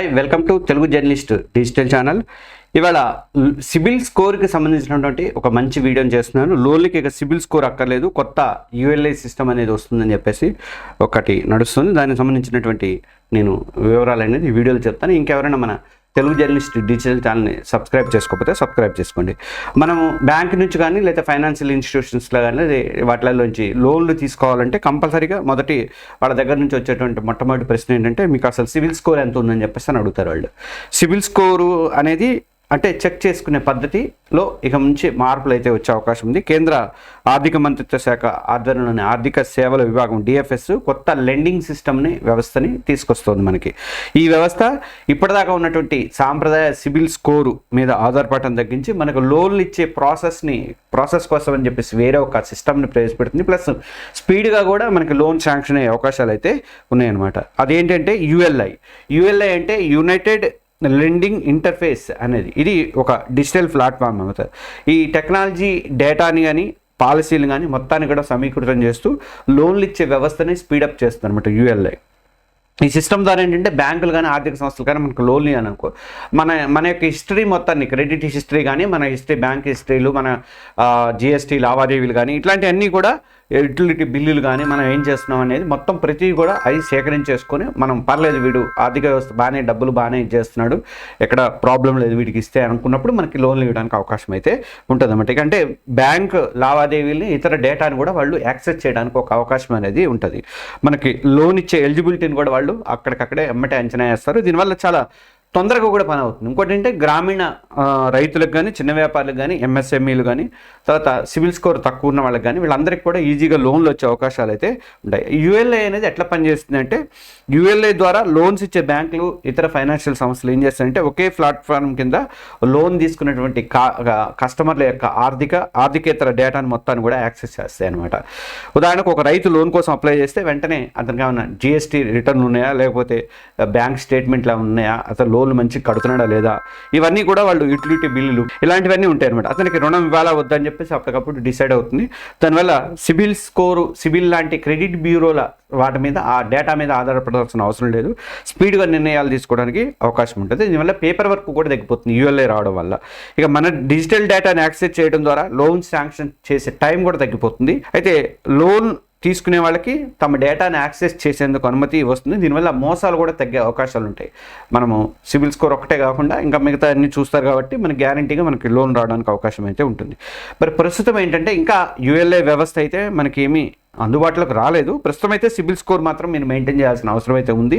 Hi welcome to Telugu journalist digital channel ఇవాళ CIBIL స్కోర్కి సంబంధించినటువంటి ఒక మంచి వీడియోని చేస్తున్నాను. లోన్లకి ఇక సిబిల్ స్కోర్ అక్కర్లేదు. కొత్త యూఎల్ఐ సిస్టమ్ అనేది వస్తుందని చెప్పేసి ఒకటి నడుస్తుంది. దానికి సంబంధించినటువంటి నేను వివరాలు అనేది ఈ చెప్తాను. ఇంకెవరైనా మన తెలుగు జర్నలిస్ట్ డిజిటల్ ఛానల్ని సబ్స్క్రైబ్ చేసుకోకపోతే సబ్స్క్రైబ్ చేసుకోండి. మనం బ్యాంక్ నుంచి కానీ లేదా ఫైనాన్షియల్ ఇన్స్టిట్యూషన్స్లో కానీ వాటిలోంచి లోన్లు తీసుకోవాలంటే కంపల్సరీగా మొదటి వాళ్ళ దగ్గర నుంచి వచ్చేటువంటి మొట్టమొదటి ప్రశ్న ఏంటంటే మీకు అసలు సివిల్ స్కోర్ ఎంత ఉందని చెప్పేసి అని అడుగుతారు వాళ్ళు. సివిల్ స్కోరు అనేది అంటే చెక్ చేసుకునే పద్ధతిలో ఇక నుంచి మార్పులు అయితే వచ్చే అవకాశం ఉంది. కేంద్ర ఆర్థిక మంత్రిత్వ శాఖ ఆధ్వర్యంలోని ఆర్థిక సేవల విభాగం డిఎఫ్ఎస్ కొత్త లెండింగ్ సిస్టమ్ని వ్యవస్థని తీసుకొస్తుంది మనకి. ఈ వ్యవస్థ ఇప్పటిదాకా ఉన్నటువంటి సాంప్రదాయ సిబిల్ స్కోరు మీద ఆధారపడటం తగ్గించి మనకు లోన్లు ఇచ్చే ప్రాసెస్ని ప్రాసెస్ కోసం అని చెప్పేసి వేరే ఒక సిస్టమ్ని ప్రవేశపెడుతుంది. ప్లస్ స్పీడ్గా కూడా మనకి లోన్ శాంక్షన్ అయ్యే అవకాశాలు అయితే ఉన్నాయన్నమాట. అదేంటంటే యుఎల్ఐ. యుఎల్ఐ అంటే యునైటెడ్ లెండింగ్ ఇంటర్ఫేస్ అనేది. ఇది ఒక డిజిటల్ ప్లాట్ఫామ్ అనమాట ఈ టెక్నాలజీ డేటాని కానీ పాలసీలు కానీ మొత్తాన్ని కూడా సమీకృతం చేస్తూ లోన్లు ఇచ్చే వ్యవస్థని స్పీడప్ చేస్తుంది అనమాట యూఎల్ఐ ఈ సిస్టమ్ ద్వారా ఏంటంటే బ్యాంకులు కానీ ఆర్థిక సంస్థలు కానీ మనకు లోన్లు అని అనుకో మన మన యొక్క హిస్టరీ మొత్తాన్ని క్రెడిట్ హిస్టరీ కానీ మన హిస్టరీ బ్యాంక్ హిస్టరీలు మన జిఎస్టీ లావాదేవీలు కానీ ఇట్లాంటివన్నీ కూడా యూటిలిటీ బిల్లులు కానీ మనం ఏం చేస్తున్నాం అనేది మొత్తం ప్రతి కూడా అవి సేకరించేసుకొని మనం పర్లేదు వీడు ఆర్థిక వ్యవస్థ బాగానే డబ్బులు బాగానే ఇచ్చేస్తున్నాడు ఎక్కడ ప్రాబ్లం లేదు వీడికి ఇస్తే అనుకున్నప్పుడు మనకి లోన్లు ఇవ్వడానికి అవకాశం అయితే ఉంటుంది అన్నమాట ఎందుకంటే బ్యాంక్ లావాదేవీలని ఇతర డేటాని కూడా వాళ్ళు యాక్సెస్ చేయడానికి ఒక అవకాశం అనేది ఉంటుంది. మనకి లోన్ ఇచ్చే ఎలిజిబిలిటీని కూడా వాళ్ళు అక్కడికక్కడే ఎమ్మటే అంచనా వేస్తారు. దీనివల్ల చాలా తొందరగా కూడా పని అవుతుంది. ఇంకోటి అంటే గ్రామీణ రైతులకు కానీ చిన్న వ్యాపారులకు కానీ ఎంఎస్ఎంఈలు కానీ తర్వాత సివిల్ స్కోర్ తక్కువ ఉన్న వాళ్ళకి కానీ వీళ్ళందరికీ కూడా ఈజీగా లోన్లు వచ్చే అవకాశాలు అయితే ఉంటాయి. యుఎల్ఐ అనేది ఎట్లా పనిచేస్తుంది అంటే యుఎల్ఐ ద్వారా లోన్స్ ఇచ్చే బ్యాంకులు ఇతర ఫైనాన్షియల్ సంస్థలు ఏం చేస్తాయంటే ఒకే ప్లాట్ఫామ్ కింద లోన్ తీసుకున్నటువంటి కా కస్టమర్ల యొక్క ఆర్థిక ఆర్థికేతర డేటాను మొత్తాన్ని కూడా యాక్సెస్ చేస్తాయి అనమాట ఉదాహరణకు ఒక రైతు లోన్ కోసం అప్లై చేస్తే వెంటనే అతనికి ఏమైనా జిఎస్టీ రిటర్న్ ఉన్నాయా? లేకపోతే బ్యాంక్ స్టేట్మెంట్లు ఉన్నాయా? అతను లోన్లు మంచిగా కడుతున్నాడా లేదా? ఇవన్నీ కూడా వాళ్ళు యూటిలిటీ బిల్లులు ఇలాంటివన్నీ ఉంటాయి అనమాట అతనికి రుణం ఇవ్వాలా వద్దని చెప్పేసి అప్పటికప్పుడు డిసైడ్ అవుతుంది. దానివల్ల సిబిల్ స్కోరు సిబిల్ లాంటి క్రెడిట్ బ్యూరోల వాటి మీద ఆ డేటా మీద ఆధారపడాల్సిన అవసరం లేదు. స్పీడ్గా నిర్ణయాలు తీసుకోవడానికి అవకాశం ఉంటుంది. దీనివల్ల పేపర్ వర్క్ కూడా తగ్గిపోతుంది యూఎల్ఏ రావడం వల్ల. ఇక మన డిజిటల్ డేటాను యాక్సెస్ చేయడం ద్వారా లోన్ శాంక్షన్ చేసే టైం కూడా తగ్గిపోతుంది. అయితే లోన్ తీసుకునే వాళ్ళకి తమ డేటాను యాక్సెస్ చేసేందుకు అనుమతి వస్తుంది. దీనివల్ల మోసాలు కూడా తగ్గే అవకాశాలు ఉంటాయి. మనము సివిల్ స్కోర్ ఒకటే కాకుండా ఇంకా మిగతా అన్ని చూస్తారు కాబట్టి మనకి గ్యారంటీగా మనకి లోన్ రావడానికి అవకాశం అయితే ఉంటుంది. మరి ప్రస్తుతం ఏంటంటే ఇంకా యుఎల్ఏ వ్యవస్థ అయితే మనకి ఏమీ అందుబాటులోకి రాలేదు. ప్రస్తుతం అయితే సిబిల్ స్కోర్ మాత్రం మీరు మెయింటైన్ చేయాల్సిన అవసరం అయితే ఉంది.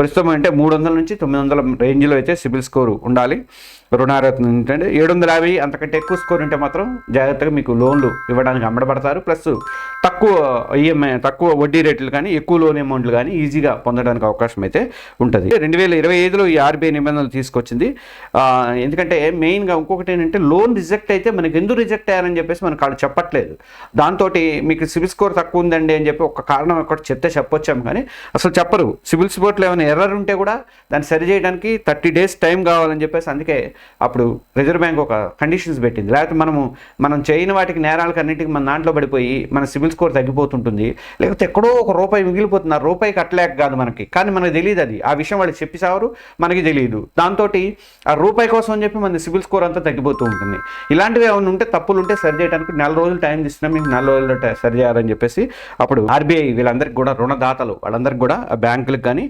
ప్రస్తుతం అంటే మూడు వందల నుంచి తొమ్మిది వందల రేంజ్లో అయితే సిబిల్ స్కోర్ ఉండాలి. రుణార్హత ఏంటంటే ఏడు వందల యాభై అంతకంటే ఎక్కువ స్కోర్ ఉంటే మాత్రం జాగ్రత్తగా మీకు లోన్లు ఇవ్వడానికి అమ్మడబడతారు ప్లస్ తక్కువ ఈఎంఐ తక్కువ వడ్డీ రేట్లు కానీ ఎక్కువ లోన్ అమౌంట్లు కానీ ఈజీగా పొందడానికి అవకాశం అయితే ఉంటుంది. రెండు వేల ఇరవై ఐదులో ఈ ఆర్బీఐ నిబంధనలు తీసుకొచ్చింది. ఎందుకంటే మెయిన్గా ఇంకొకటి ఏంటంటే లోన్ రిజెక్ట్ అయితే మనకి ఎందుకు రిజెక్ట్ అయ్యారని చెప్పేసి మనకు వాళ్ళు చెప్పట్లేదు. దాంతో మీకు సిబిల్ స్కోర్ తక్కువ ఉందండి అని చెప్పి ఒక కారణం ఒకటి చెప్తే చెప్పొచ్చాము కానీ అసలు చెప్పరు. సిబిల్ స్కోర్లో ఏమైనా ఎర్రర్ ఉంటే కూడా దాన్ని సరి చేయడానికి థర్టీ డేస్ టైం కావాలని చెప్పేసి అందుకే అప్పుడు రిజర్వ్ బ్యాంక్ ఒక కండిషన్స్ పెట్టింది. లేకపోతే మనము మనం చేయని వాటికి నేరాలకు అన్నింటికి మన దాంట్లో పడిపోయి మన సిబిల్ స్కోర్ తగ్గిపోతుంటుంది. లేకపోతే ఎక్కడో ఒక రూపాయి మిగిలిపోతుంది. ఆ రూపాయి కట్టలేక కాదు మనకి. కానీ మనకు తెలియదు అది. ఆ విషయం వాళ్ళు చెప్పేసేవారు మనకి తెలియదు. దాంతో ఆ రూపాయి కోసం అని చెప్పి మన సిబిల్ స్కోర్ అంతా తగ్గిపోతూ ఉంటుంది. ఇలాంటివి ఏమైనా ఉంటే తప్పులు ఉంటే సరి చేయడానికి నెల రోజులు టైం తీసుకున్నా మీకు నెల రోజులు సరి చేయాలని చెప్పేసి అప్పుడు ఆర్బీఐ వీళ్ళందరికీ కూడా రుణదాతలు వాళ్ళందరికీ కూడా బ్యాంకులకు కానీ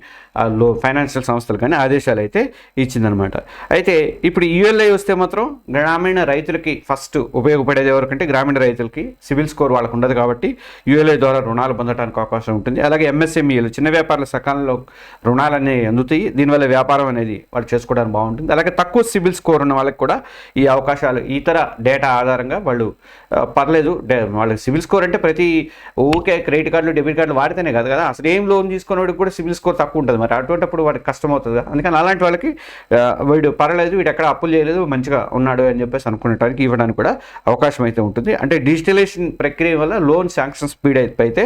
లో ఫైనాన్షియల్ సంస్థలు కానీ ఆదేశాలు అయితే ఇచ్చిందనమాట అయితే ఇప్పుడు యూఎల్ఐ వస్తే మాత్రం గ్రామీణ రైతులకి ఫస్ట్ ఉపయోగపడేది ఎవరికంటే గ్రామీణ రైతులకి సివిల్ స్కోర్ వాళ్ళకు ఉండదు కాబట్టి యుఎల్ఐ ద్వారా రుణాలు పొందడానికి అవకాశం ఉంటుంది. అలాగే ఎంఎస్ఎంఈలు చిన్న వ్యాపారుల సకాలంలో రుణాలు అనేవి అందుతాయి. దీనివల్ల వ్యాపారం అనేది వాళ్ళు చేసుకోవడానికి బాగుంటుంది. అలాగే తక్కువ సిబిల్ స్కోర్ ఉన్న వాళ్ళకి కూడా ఈ అవకాశాలు ఇతర డేటా ఆధారంగా వాళ్ళు పర్లేదు. వాళ్ళకి సిబిల్ స్కోర్ అంటే ప్రతి ఊకే క్రెడిట్ కార్డులు డెబిట్ కార్డులు వాడితేనే కదా కదా? అసలు ఏం లోన్ తీసుకున్న వాడికి కూడా సిబిల్ స్కోర్ తక్కువ ఉంటుంది మరి. అటువంటిప్పుడు వాడికి కష్టం అవుతుంది అందుకని అలాంటి వాళ్ళకి వీడు పర్లేదు వీడు ఎక్కడ అప్పులు చేయలేదు మంచిగా ఉన్నాడు అని చెప్పేసి అనుకునేటానికి ఇవ్వడానికి కూడా అవకాశం అయితే ఉంటుంది. అంటే డిజిటలైజేషన్ ప్రక్రియ వల్ల లోన్ శాంక్షన్ స్పీడ్ అయితే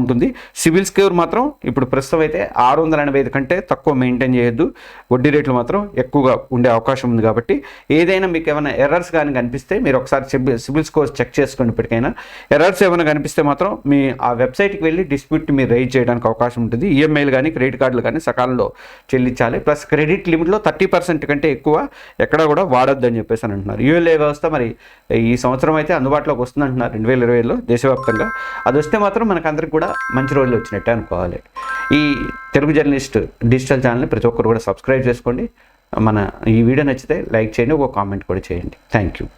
ఉంటుంది. సివిల్ స్కోర్ మాత్రం ఇప్పుడు ప్రస్తుతం అయితే ఆరు వందల ఎనభై ఐదు కంటే తక్కువ మెయింటైన్ చేయొద్దు. వడ్డీ రేట్లు మాత్రం ఎక్కువగా ఉండే అవకాశం ఉంది కాబట్టి ఏదైనా మీకు ఏమైనా ఎర్రర్స్ కానీ కనిపిస్తే మీరు ఒకసారి సిబిల్ స్కోర్ చెక్ చేసుకోండి ఇప్పటికైనా. ఎర్రర్స్ ఏమైనా కనిపిస్తే మాత్రం మీ ఆ వెబ్సైట్కి వెళ్ళి డిస్ప్యూట్ మీరు రైజ్ చేయడానికి అవకాశం ఉంటుంది. ఈఎంఐలు కానీ క్రెడిట్ కార్డులు కానీ సకాలంలో చెల్లించాలి. ప్లస్ క్రెడిట్ లిమిట్లో థర్టీ పర్సెంట్ కంటే ఎక్కువ ఎక్కడ కూడా వాడొద్దు అని చెప్పేసి అని అంటున్నారు. యూఎల్ఏ వ్యవస్థ మరి ఈ సంవత్సరం అయితే అందుబాటులోకి వస్తుంది అంటున్నారు. రెండు వేల ఇరవైలో దేశవ్యాప్తంగా. అది వస్తే మాత్రం మనకందరికి కూడా మంచి రోజులు వచ్చినట్టే అనుకోవాలి. ఈ తెలుగు జర్నలిస్ట్ డిజిటల్ ఛానల్ని ప్రతి ఒక్కరు కూడా సబ్స్క్రైబ్ చేసుకోండి. మన ఈ వీడియో నచ్చితే లైక్ చేయండి ఒక కామెంట్ కూడా చేయండి. Thank you